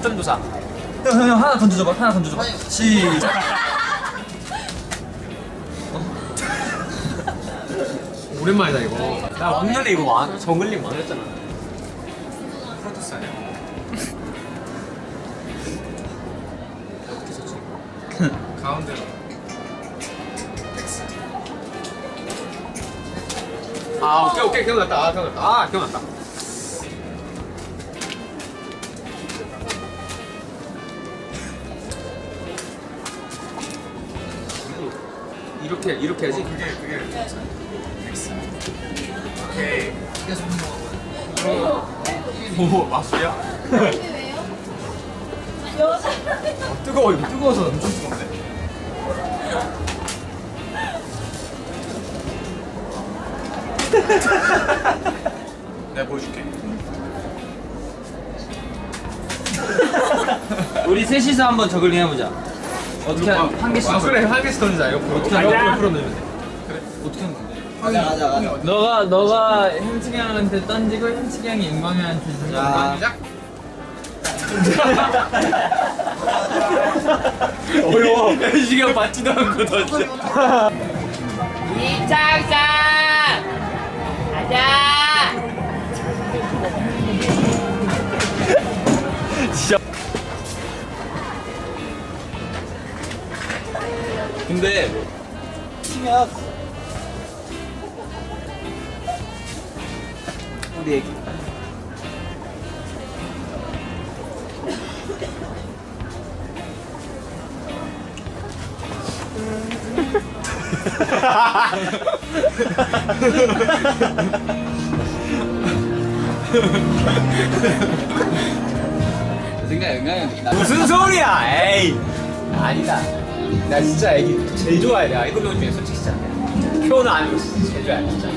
역전도사. 형, 형, 형, 하나 던져줘봐. 하나 던져줘봐. 시작. 오랜만이다 이거. 나 왕년에 이거 왕 정글링 왕했잖아. 프로토스 아니야? 어떻게 썼지? 가운데로. 아 오케이 오케이 기억났다. 아 기억났다. 아 기억났다. 이렇게 이렇게 해야지. 그게 그게 오케이. 오 마술이야? 어, 뜨거워 이거 뜨거워서 엄청 뜨거운데. 내가 보여줄게. 우리 셋이서 한번 저글링 해보자. 어떻게 한, 한 개씩. 아 그래 한 개씩 던지자. 이거 어떻게 하냐? 옆으로 옆으로 넣으면 돼. 어떻게 하는 건데? 가자 가자 가자. 너가 너가 현식이 형한테 던지고 현식이 형이 인광이 형한테 던져. 야. 시작. 어려워. 현식이 형 받지도 않고 던져. 이창상 가자 근데 치면 우리 애기. 생각 영향이 무슨 소리야? 에이. 아니다. 나 진짜 애기 제일 좋아해. 내가 일곱 명 중에 솔직히 진짜. 표는 아니고 진짜 제일 좋아해 진짜.